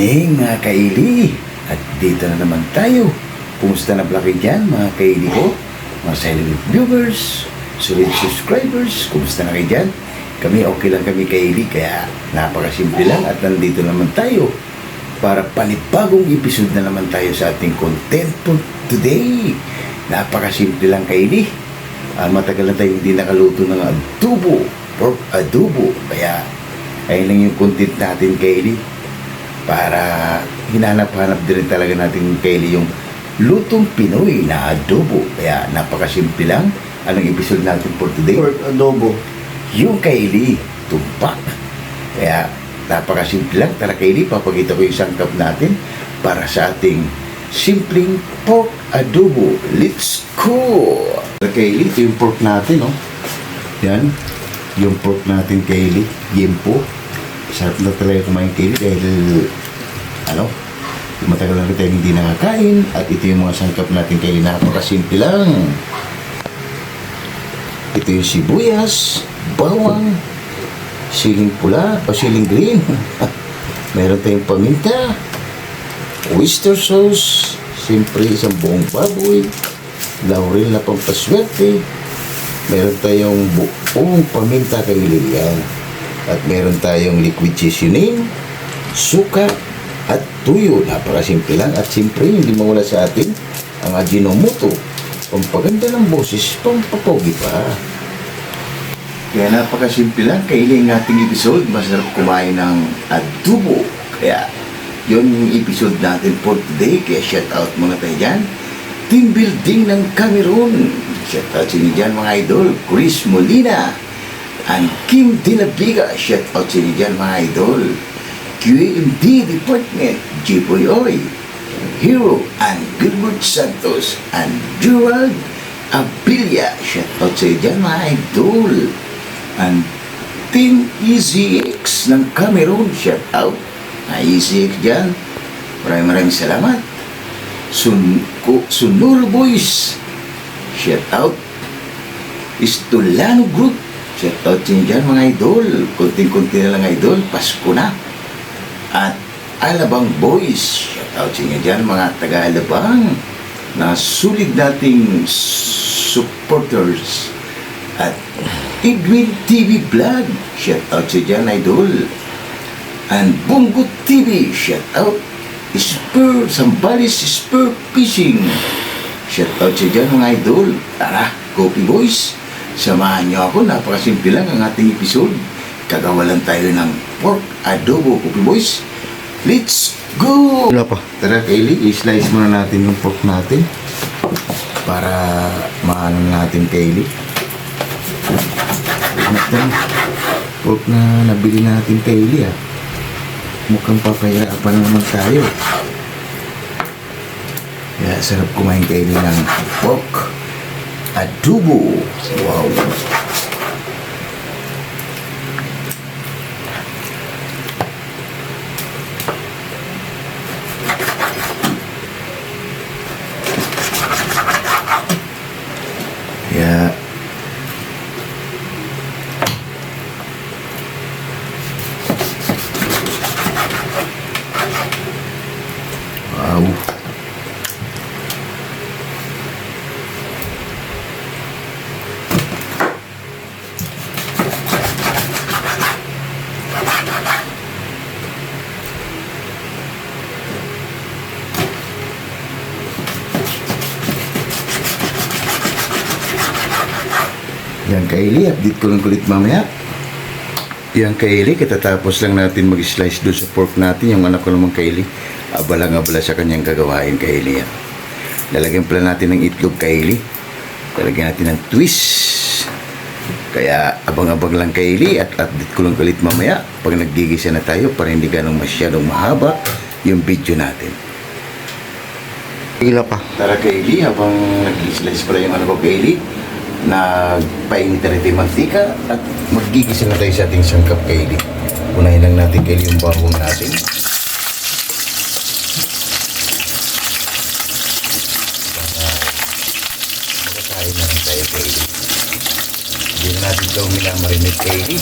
evening mga kaili. At dito na naman tayo. Kumusta na pala kayo dyan mga kaili ko? Mga silent viewers, solid subscribers, kumusta na kayo dyan? Kami okay lang kami kaili kaya napakasimple lang at nandito naman tayo para panibagong episode na naman tayo sa ating content for today. Napakasimple lang kaili. Ah, matagal na tayo hindi nakaluto ng adobo, pork adobo. Kaya ayun lang yung content natin kaili para hinanap-hanap din talaga natin Kelly yung lutong Pinoy na adobo. Kaya napakasimple lang. Anong episode natin for today? Pork adobo. Yung Kylie, tumpak. Kaya napakasimple lang. Tara Kylie, papakita ko yung sangkap natin para sa ating simpleng pork adobo. Let's go! Tara Kylie, ito yung pork natin, no? Yan. Yung pork natin, Kylie. Yempo. Sarap na talaga kumain, Kylie, dahil, ano, matagal na tayo hindi nakakain. At ito yung mga sangkap natin, Kylie. Napakasimple lang. Ito yung sibuyas, bawang, siling pula o siling green. Meron tayong paminta, oyster sauce, siyempre isang buong baboy, laurel na pampaswerte, meron tayong buong paminta kay Lilian, at meron tayong liquid seasoning, suka, at tuyo. Napakasimple lang at siyempre hindi mawala sa atin ang Ajinomoto. Pampaganda ng boses, pampapogi pa. Kaya napakasimple lang, kailing ating episode, masarap kumain ng adobo. Kaya, yun yung episode natin for today. Kaya shout out muna tayo dyan. Team building ng Cameroon. Shout out sa inyo dyan mga idol. Chris Molina. And Kim Dinabiga. Shout out sa inyo dyan mga idol. QAMD Department. Jiboy Oy. Hero and Gilbert Santos and Gerald Abilia. Shout out sa iyo dyan mga idol. And Team EZX ng Cameroon. Shout out. Mga EZX dyan. Maraming maraming salamat. Sun ko, Sunuro Boys. Shout out. Istolano Group. Shout out sa inyo dyan mga idol. Kunting-kunti na lang idol. Pasko na. At Alabang Boys. Shout out sa inyo dyan mga taga-Alabang na sulit nating supporters. At Edwin TV Vlog. Shout out sa dyan, idol. And Bungo TV. Shout out. Spur Sambales Spur Fishing. Shout out sa dyan, mga idol. Tara, Coffee Boys. Samahan niyo ako. Napakasimple lang ang ating episode. Kagawalan tayo ng pork adobo, Coffee Boys. Let's go! Wala pa. Tara, Kaylee, i-slice muna natin yung pork natin para maano natin, Kaylee. Ito, pork na nabili natin, Kaylee, ah. Mukhang papayarapan na naman tayo. Kaya sarap kumain, Kaylee, ng pork adobo. Wow! Kaya Wow. Kaili, update ko lang kulit mamaya. Yan Kaili, katatapos lang natin mag-slice doon sa pork natin. Yung anak ko naman Kaili, abala-abala sa kanyang gagawain Kaili. Yan. Lalagyan pala natin ng itlog Kaili. Lalagyan natin ng twist. Kaya abang-abang lang Kaili at update ko lang kulit mamaya pag nagdigisa na tayo para hindi ganong masyadong mahaba yung video natin. Ila pa. Tara Kaylee, habang nag-slice pala yung ano ko Kaylee, nagpainit na rin mantika at magigisa na tayo sa ating sangkap Kaylee. Unahin lang natin Kaylee yung bawang natin. Makakain na rin tayo Kaylee. Hindi na natin ito minamarinate Kaylee.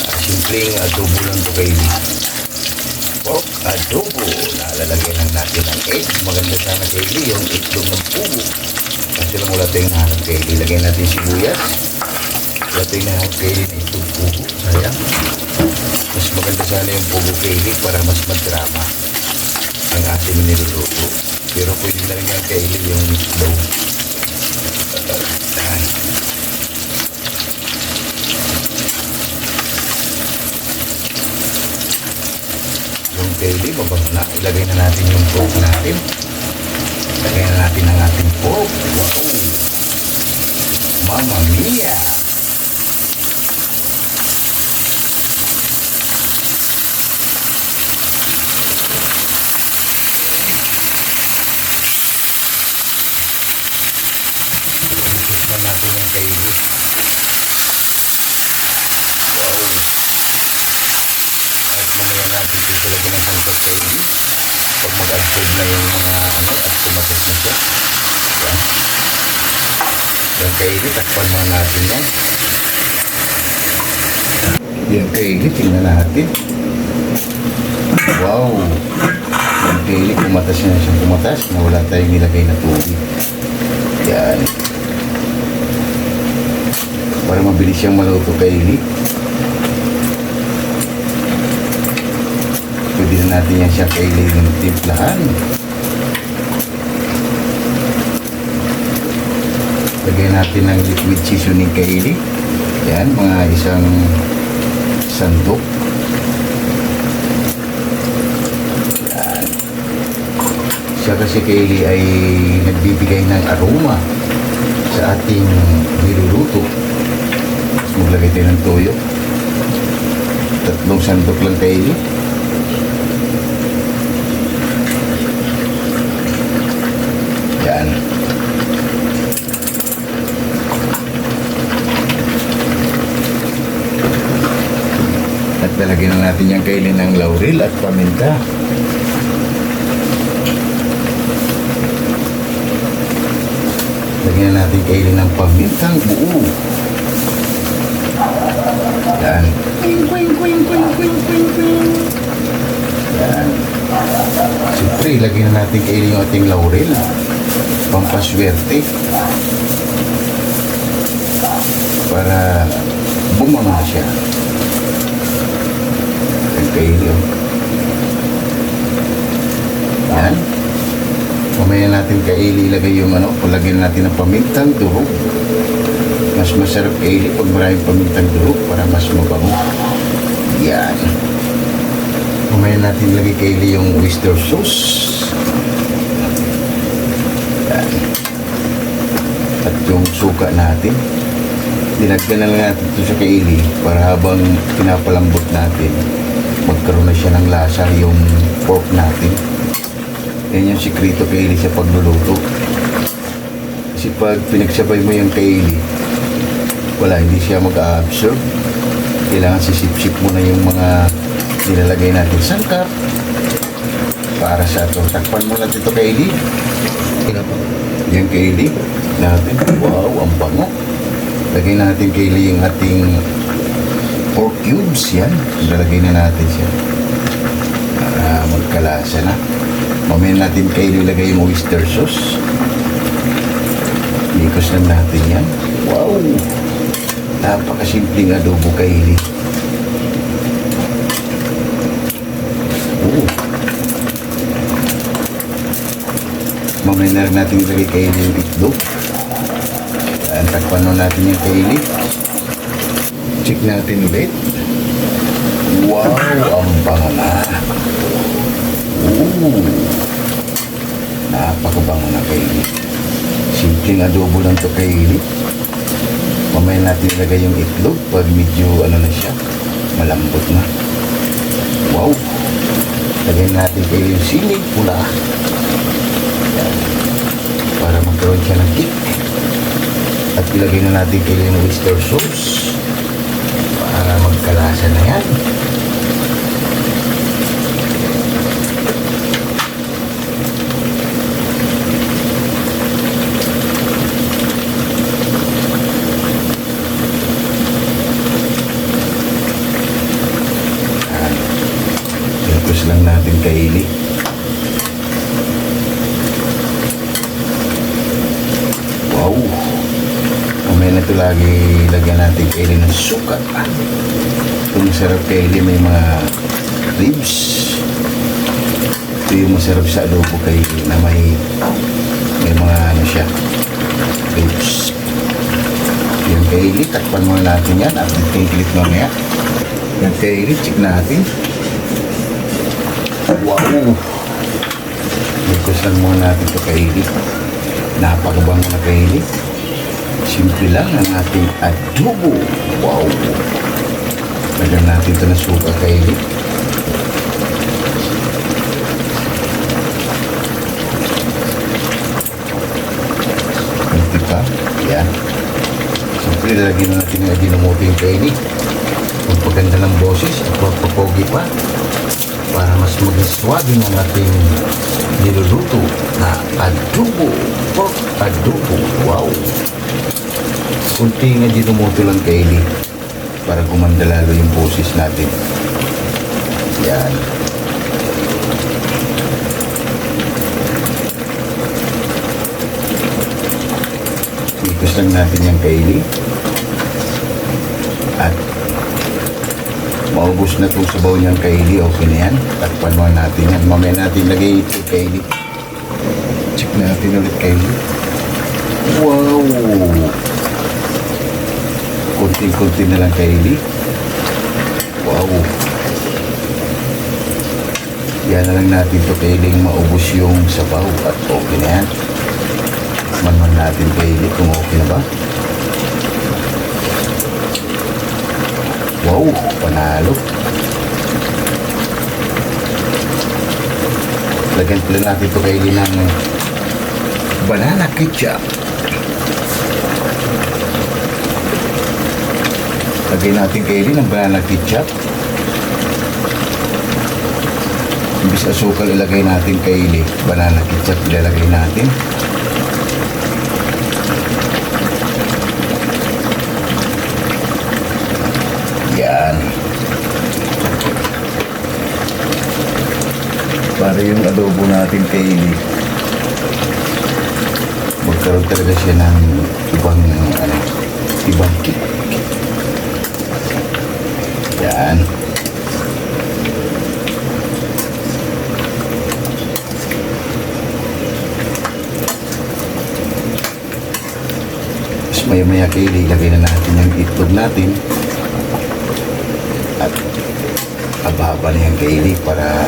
Uh, simpleng adobo lang to Kaylee. pork adobo na lang natin ng egg. Maganda sana kaili yung itlog ng pugo. Kasi lang wala tayong nahanap kaili. Lagyan natin sibuyas. Wala tayong nahanap kaili na itlog pugo. Sayang. Mas maganda sana yung pugo kaili para mas madrama ang ating niluluto. Pero pwede na rin yung kaili yung. Ayan. yung daily, mabango na. Ilagay na natin yung pork natin. Ilagay na natin ang ating pork. Wow! Mamma mia! Tignan natin yung daily. Wow! At mamaya natin dito lagyan ng santol kaili. Pag mag-absorb na yung mga at sumatas na siya. Yan. Yung kaili, takpan mo natin yan. Yung kaili, tingnan natin. Wow! Yung kaili, kumatas na siya kumatas wala tayong nilagay na tubig. Yan. Para mabilis siyang maluto kaili. Pwede na natin yan siya kailangan timplahan. Lagyan natin ng liquid seasoning kaili. Yan, mga isang sandok. Yan. Siya kasi kaili ay nagbibigay ng aroma sa ating niluluto. Tapos maglagay tayo ng toyo. Tatlong sandok lang kaili. Yan. At lalagyan na natin yung kailin ng laurel at paminta. Lagyan na natin kailin ng pamintang buo. Yan. Yan. Siyempre, ilagay na natin kailin yung ating laurel. Pampaswerte. Para bumango na siya. Kailin. Yan. Mamaya natin kaili ilagay yung ano, palagyan natin ng pamintang durog. Mas masarap kaili pag maraming pamintang durog para mas mabango. Yan. Mamaya natin lagay kaili yung oyster sauce. Yan. At yung suka natin. Dinagdan na lang natin ito sa kaili para habang pinapalambot natin, magkaroon na siya ng lasa yung pork natin. Yan yung sikreto kaili sa pagluluto. Kasi pag pinagsabay mo yung kaili, wala, hindi siya mag-absorb. Kailangan sisip-sip mo na yung mga nilalagay natin sangkap para sa ito. Takpan mo natin ito kaili. Yung kaili natin. Wow, ang bango. Lagay natin kaili yung ating pork cubes. Yan. Lalagay na natin siya. Para magkalasa na. Mamaya natin kaili lagay yung oyster sauce. Mikos lang natin yan. Wow! Napakasimpleng adobo kaili. Oh. Mamaya na rin natin ilagay kaili yung itlog. Na natin yung kaili. Check natin ulit. Wow! Ang bango na. Ooh. Napakabango na kaili. Simpleng adobo lang to kaili. Mamaya natin ilagay yung itlog pag medyo ano na siya, malambot na. Wow! Lagyan natin kayo yung sinig pula. Para magkaroon siya ng kick. At ilagay na natin kayo yung oyster sauce kadalasan na yan. Tapos lang natin kaili. Wow! Mamaya ito lagi lagyan natin kaili ng sukat. Ah masarap kaili may mga ribs. Ito yung masarap sa adobo kaili na may may mga ano siya ribs. Yung kaili, takpan muna natin yan at tingkilit mamaya. Yung kaili, check natin. Wow! Ikusan muna natin ito kaili. Napakabango na kaili. Simple lang ang ating adobo. Wow! Lagyan natin ito ng suka kaili. Kunti pa. Yan. Siyempre, lalagyan na natin yung adinomoto yung kaili. Magpaganda ng boses at magpapogi pa para mas maging swabe ng ating niluluto na adobo. Pork adobo. Wow! Kunti nga dinomoto lang kaili para gumanda lalo yung boses natin. Yan. Ikos lang natin yung kaili. At maubos na itong sabaw niyang kaili. Okay na yan. Takpan mo natin yan. Mamaya natin lagay ito kaili. Check natin ulit kaili. Wow! Kunti-kunti na lang kaili. Wow! Yan na lang natin ito kailing maubos yung sabaw at okay na yan. Manman natin kaili kung okay na ba. Wow! Panalo! Lagyan pala natin ito kaili ng banana ketchup. Lagyan natin kaili ng banana ketchup. Imbis asukal ilagay natin kaili, banana ketchup ilalagay natin. Yan. Para yung adobo natin kaili, magkaroon talaga siya ng ibang, ano, ibang kick. Yan. Tapos maya maya kaili, ilagay na natin yung itlog natin. At ababa na yung kaili para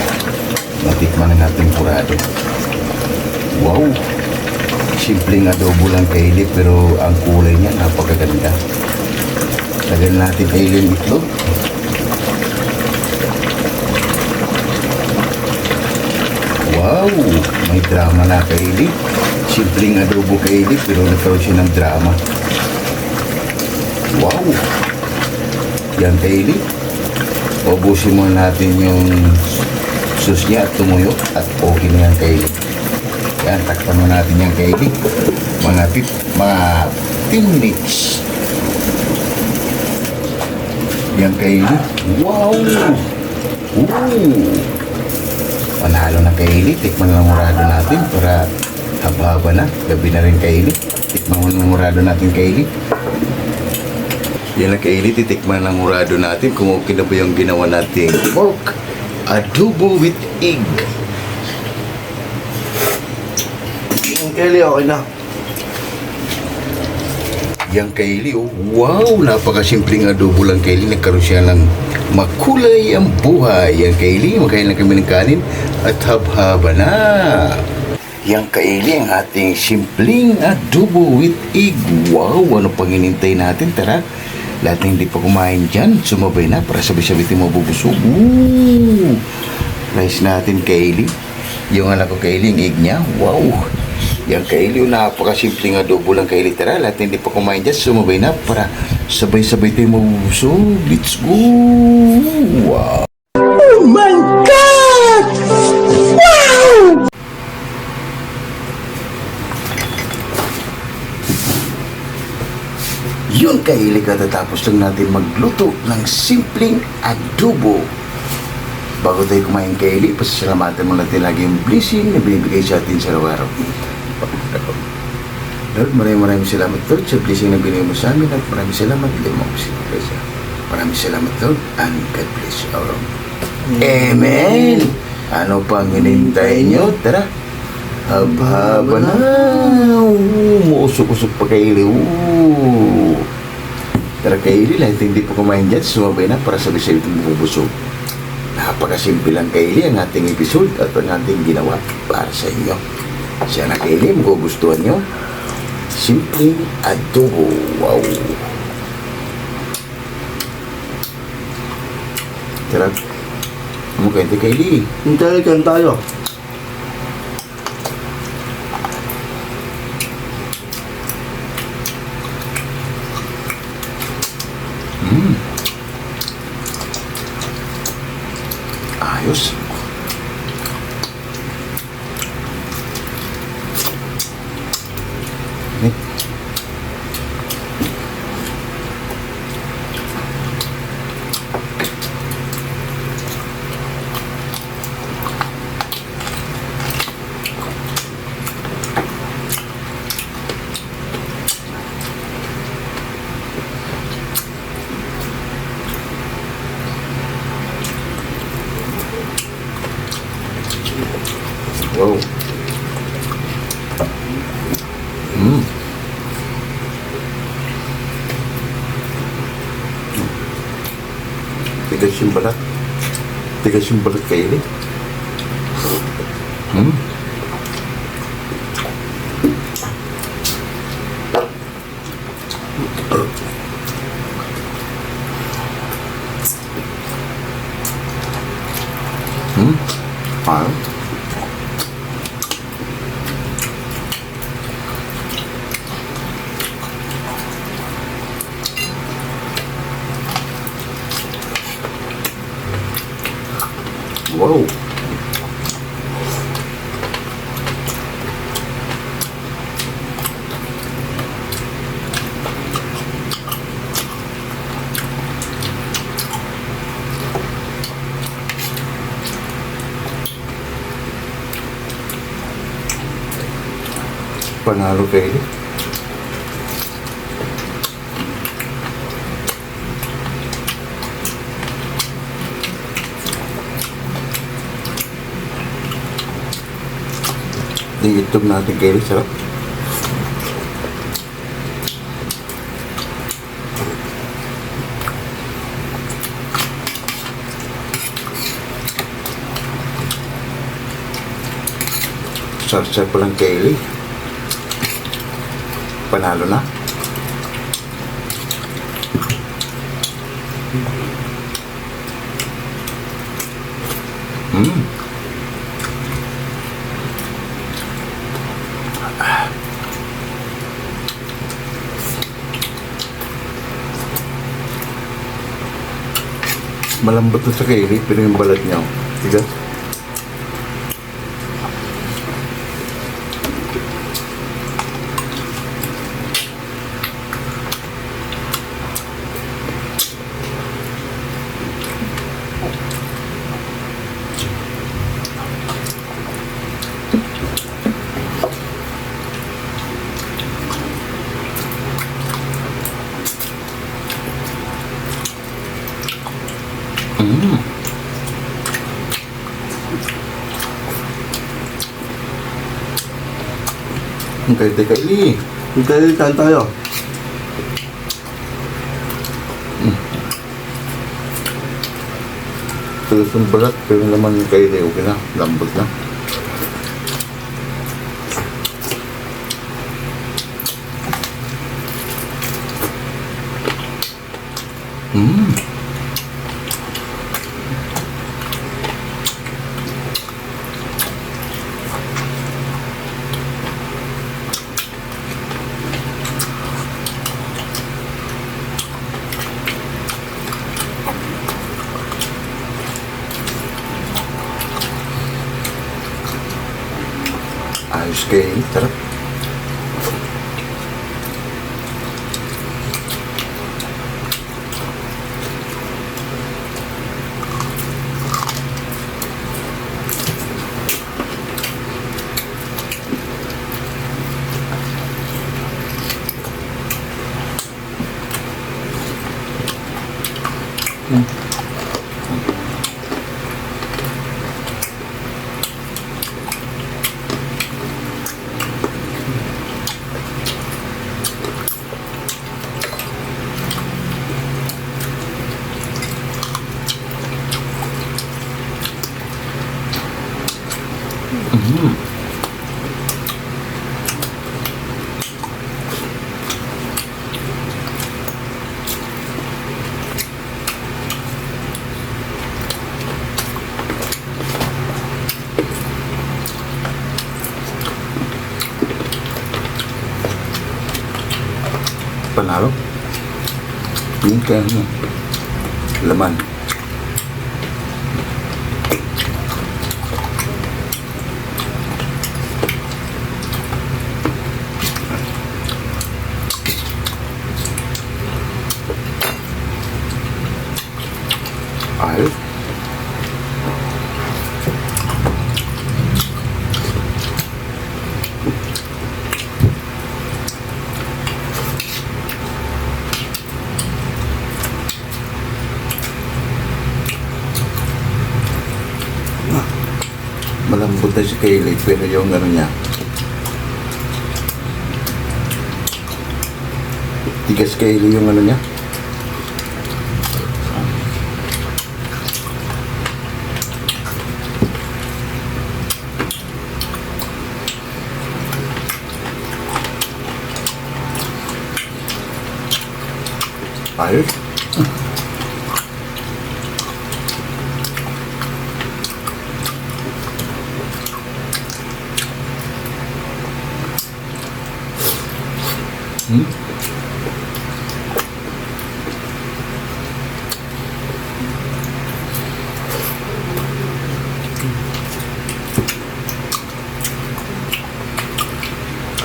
matikman na natin purado. Wow! Simpleng adobo lang kaili pero ang kulay niya napakaganda. Lagyan natin kaili yung itlog. Wow! May drama na kaili. Simpleng adobo kaili pero nagkaroon siya ng drama. Wow! Yan kaili. Ubusin muna natin yung sus niya at tumuyo at okay na yan kaili. Yan, takpan mo natin yan kaili. Mga, pip, mga 10 minutes. Yan kaili. Wow! Ooh! Panalo na kaili. Tikman lang murado natin para haba-haba na. Gabi na rin kaili. Tikman mo ng murado natin kaili. Yan ang kaili. Titikman ng murado natin kung okay na ba yung ginawa nating pork adobo with egg. Yung Kelly, okay na. Yang kaili, oh. wow, napakasimpleng adobo lang kaili. Nagkaroon siya ng makulay ang buhay. Yang kaili, makain lang kami ng kanin at habhaba na. Yang kaili, ang ating simpleng adobo with egg. Wow, ano pang inintay natin? Tara, lahat hindi pa kumain dyan, sumabay na para sabay-sabay tayo mabubusog. Ooh, rice natin kaili. Yung anak ko kaili, yung egg niya, wow. Yung kaili, yung napakasimpleng adobo lang kaili. Tara, lahat na hindi pa kumain dyan, sumabay na para sabay-sabay tayo mabubusog. Let's go! Wow! Oh my God! Wow! Yun kaili katatapos lang natin magluto ng simpleng adobo. Bago tayo kumain kaili, pasasalamatan mo natin lagi yung blessing na binibigay sa atin sa araw-araw. Lord, maraming maraming salamat, Lord, sa blessing na binigay mo sa amin at maraming salamat, Lord, mo si. Maraming salamat, Lord, and God bless you all. Amen! Ano pang hinintay nyo? Tara! Haba-haba na! Muusok-usok pa kay Ili. Tara kay Ili, lahat hindi po kumain dyan, sumabay na para sabi sa itong bubusog. Napakasimple lang kay Ili ang ating episode at ang ating ginawa para sa inyo. Siya na kay Ili, magugustuhan nyo. Simple adobo. Wow! Tara, ano kayo kay Ili? Intelligent tayo. Ayos. Nih. Wow. Hmm. Tigas yung balat. Tigas yung balat Wow. Panalo kayo. Itlog natin kayo, sarap. Sarap-sarap pa lang kaili. Panalo na. Mm. Malambot na sa kaili, pero yung balat niya, oh. tigas. Mm. Ang kaya kaili. Intelligent tayo. Tigas yung balat, pero naman yung kaili, okay na. Lambot na. Mm. Ayos kayo, sarap. Mm. Panalo. Mo. Laman. Ayos. Kaylee pero yung ano niya. Tigas Kaylee yung ano niya. Ayos Hmm?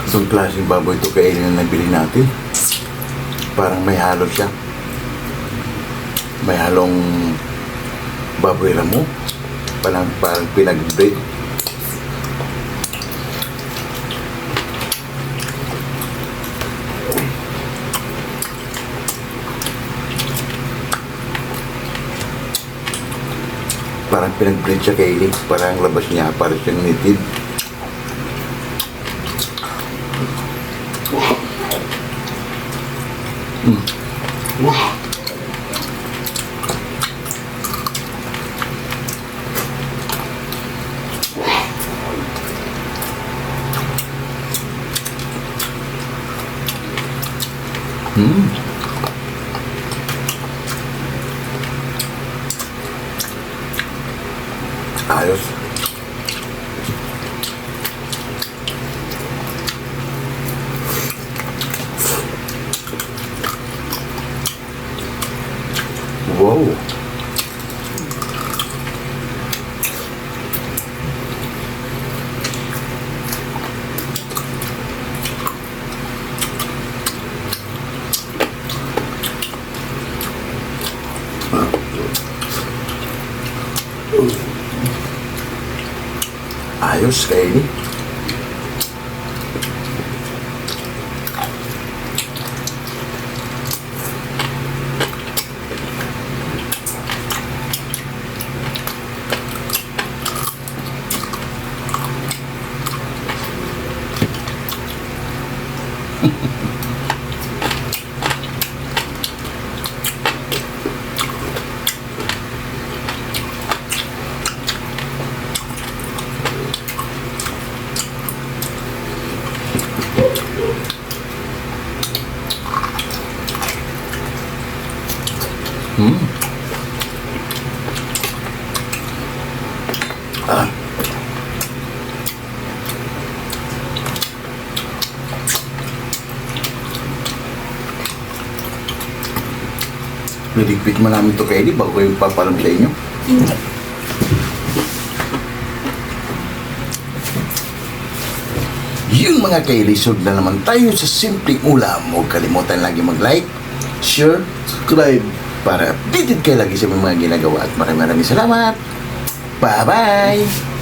Itong klaseng baboy ito kainin na nabili natin. Parang may halo siya. May halong baboy ramo. Parang, parang pinag-bread. Parang pinag-bread siya kay Elix. Parang labas niya, parang siyang nitid. Hmm. Ayos. Wow. Ayos kay Mo namin to kay Eddie bago yung papalam sa inyo. Yun mga kailisod na naman tayo sa simpleng ulam. Huwag kalimutan lagi mag-like, share, Subscribe. para updated kayo lagi sa mga ginagawa at maraming maraming salamat. Bye-bye!